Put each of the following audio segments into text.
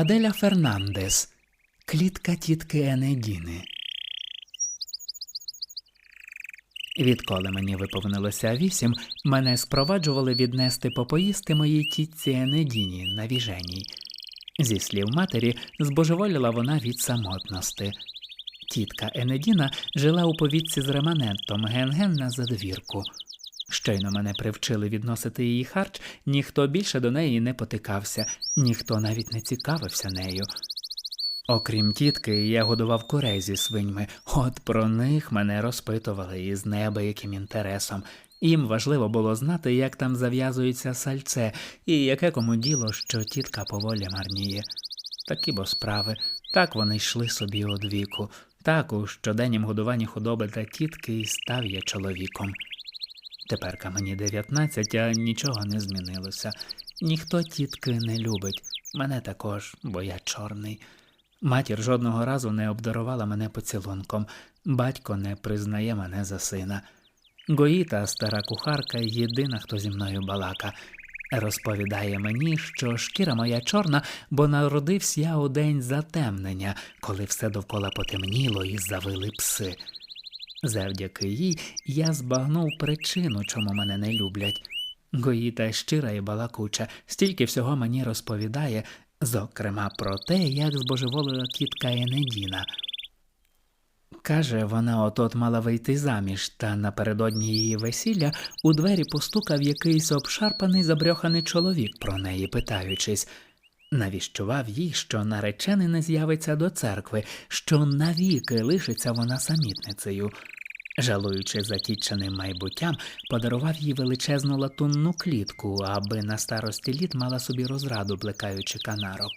Аделя Фернандес. Клітка тітки Енедіни. Відколи мені виповнилося вісім, мене спроваджували віднести попоїсти моїй тітці Енедіні на віженій. Зі слів матері, збожеволіла вона від самотності. Тітка Енедіна жила у повітці з реманентом ген-ген на задвірку. Щойно мене привчили відносити її харч, ніхто більше до неї не потикався, ніхто навіть не цікавився нею. Окрім тітки, я годував курей зі свиньми, от про них мене розпитували із неабияким інтересом. Їм важливо було знати, як там зав'язується сальце, і яке кому діло, що тітка поволі марніє. Такі бо справи, так вони йшли собі од віку, так у щоденнім годуванні худоби та тітки і став я чоловіком. Теперка мені 19, а нічого не змінилося. Ніхто тітки не любить, мене також, бо я чорний. Матір жодного разу не обдарувала мене поцілунком, батько не признає мене за сина. Гоїта, стара кухарка, єдина, хто зі мною балака. Розповідає мені, що шкіра моя чорна, бо народився я у день затемнення, коли все довкола потемніло і завили пси. Завдяки їй я збагнув причину, чому мене не люблять. Гоїта щира і балакуча, стільки всього мені розповідає, зокрема про те, як збожеволила тітка Енедіна. Каже, вона от-от мала вийти заміж, та напередодні її весілля у двері постукав якийсь обшарпаний забрьоханий чоловік про неї, питаючись, навіщував їй, що наречений не з'явиться до церкви, що навіки лишиться вона самітницею. Жалуючи затіченим майбуттям, подарував їй величезну латунну клітку, аби на старості літ мала собі розраду, блекаючи канарок.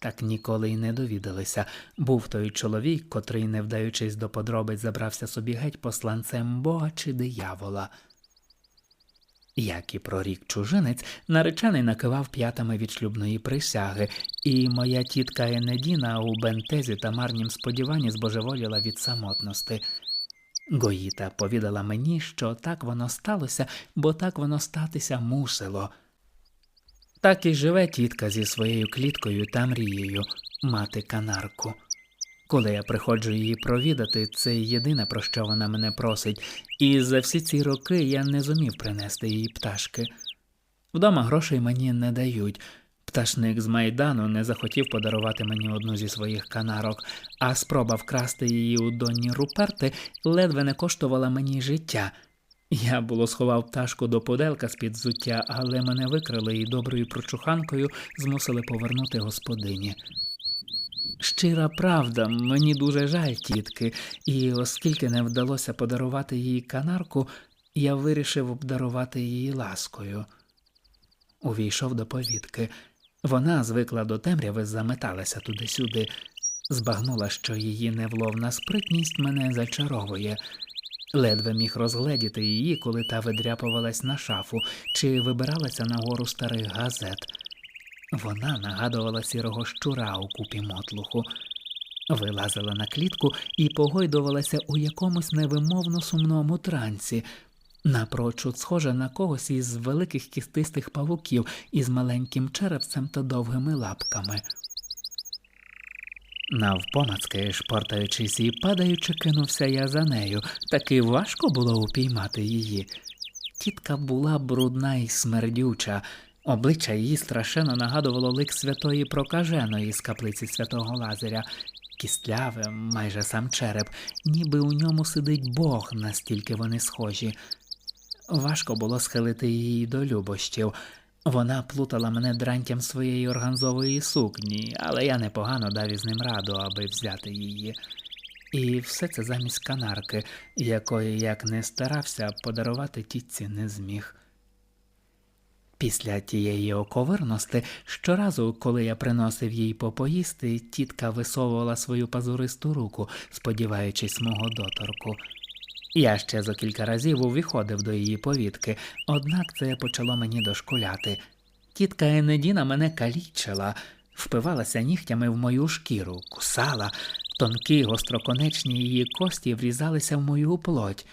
Так ніколи й не довідалися. Був той чоловік, котрий, не вдаючись до подробиць, забрався собі геть посланцем бога чи диявола. Як і прорік чужинець, наречений накивав п'ятами від шлюбної присяги, і моя тітка Енедіна у бентезі та марнім сподіванні збожеволіла від самотності. Гоїта повідала мені, що так воно сталося, бо так воно статися мусило. Так і живе тітка зі своєю кліткою та мрією мати канарку. Коли я приходжу її провідати, це єдине, про що вона мене просить, і за всі ці роки я не зумів принести їй пташки. Вдома грошей мені не дають. Пташник з майдану не захотів подарувати мені одну зі своїх канарок, а спроба вкрасти її у доні Руперти ледве не коштувала мені життя. Я було сховав пташку до поделка з-під взуття, але мене викрили і доброю прочуханкою змусили повернути господині. Щира правда, мені дуже жаль тітки, і оскільки не вдалося подарувати їй канарку, я вирішив обдарувати її ласкою. Увійшов до повідки. Вона звикла до темряви, заметалася туди-сюди, збагнула, що її невловна спритність мене зачаровує. Ледве міг розгледіти її, коли та видряпувалась на шафу чи вибиралася на гору старих газет. Вона нагадувала сірого щура у купі мотлуху, вилазила на клітку і погойдувалася у якомусь невимовно сумному трансі, напрочуд схожа на когось із великих кістистих павуків із маленьким черепцем та довгими лапками. Навпомацки, шпортаючись і падаючи, кинувся я за нею, таки важко було упіймати її. Тітка була брудна і смердюча, обличчя її страшенно нагадувало лик святої прокаженої з каплиці святого Лазаря, кістляве, майже сам череп, ніби у ньому сидить Бог, настільки вони схожі. Важко було схилити її до любощів. Вона плутала мене дрантям своєї органзової сукні, але я непогано дав із ним раду, аби взяти її. І все це замість канарки, якої як не старався, подарувати тітці не зміг. Після тієї оковирності, щоразу, коли я приносив їй попоїсти, тітка висовувала свою пазуристу руку, сподіваючись мого доторку. Я ще за кілька разів увіходив до її повідки, однак це почало мені дошкуляти. Тітка Енедіна мене калічила, впивалася нігтями в мою шкіру, кусала, тонкі гостроконечні її кості врізалися в мою плоть.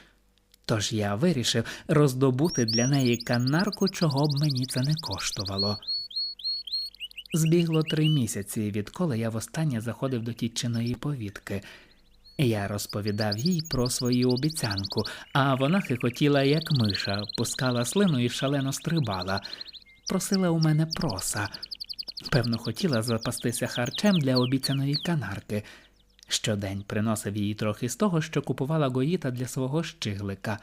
Тож я вирішив роздобути для неї канарку, чого б мені це не коштувало. Збігло три місяці, відколи я востаннє заходив до тітчиної повітки. Я розповідав їй про свою обіцянку, а вона хихотіла, як миша, пускала слину і шалено стрибала. Просила у мене проса. Певно, хотіла запастися харчем для обіцяної канарки. Щодень приносив їй трохи з того, що купувала гоїта для свого щиглика.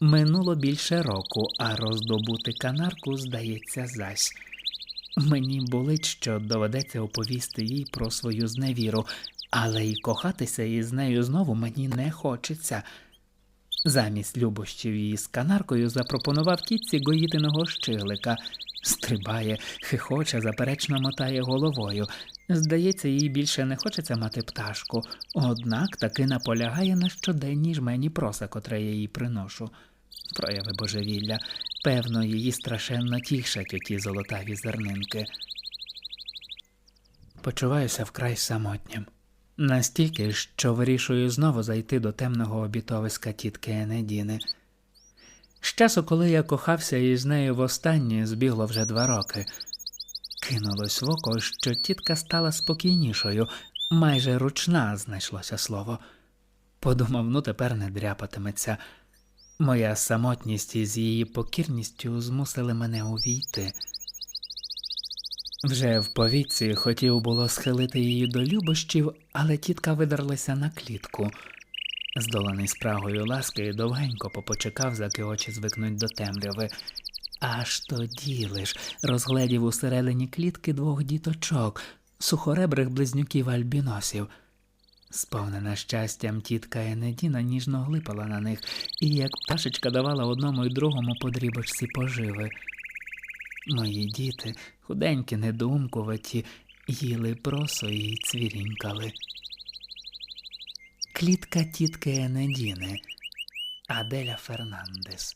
Минуло більше року, а роздобути канарку, здається, зась. Мені болить, що доведеться оповісти їй про свою зневіру, але й кохатися із нею знову мені не хочеться. Замість любощів її з канаркою запропонував тітці гоїтиного щиглика. Стрибає, хихоче, заперечно мотає головою. Здається, їй більше не хочеться мати пташку, однак таки наполягає на щоденній жмені проса, котре я їй приношу. Прояви божевілля, певно, її страшенно тішать оті золотаві зернинки. Почуваюся вкрай самотнім. Настільки, що вирішую знову зайти до темного обітовиська тітки Енедіни. З часу, коли я кохався із нею востаннє, збігло вже два роки. Кинулось в око, що тітка стала спокійнішою, майже ручна знайшлося слово. Подумав, ну тепер не дряпатиметься. Моя самотність із її покірністю змусили мене увійти. Вже в повіці хотів було схилити її до любощів, але тітка видерлася на клітку. Здоланий спрагою ласки, довгенько попочекав, заки очі звикнуть до темряви. Аж тоді лиш розгледів усередині клітки двох діточок, сухоребрих близнюків альбіносів. Сповнена щастям, тітка Енедіна ніжно глипала на них і, як пташечка, давала одному й другому по дрібочці поживи. Мої діти, худенькі, недоумкуваті, їли просо і цвірінькали. Клітка тітки Енедіни Аделя Фернандес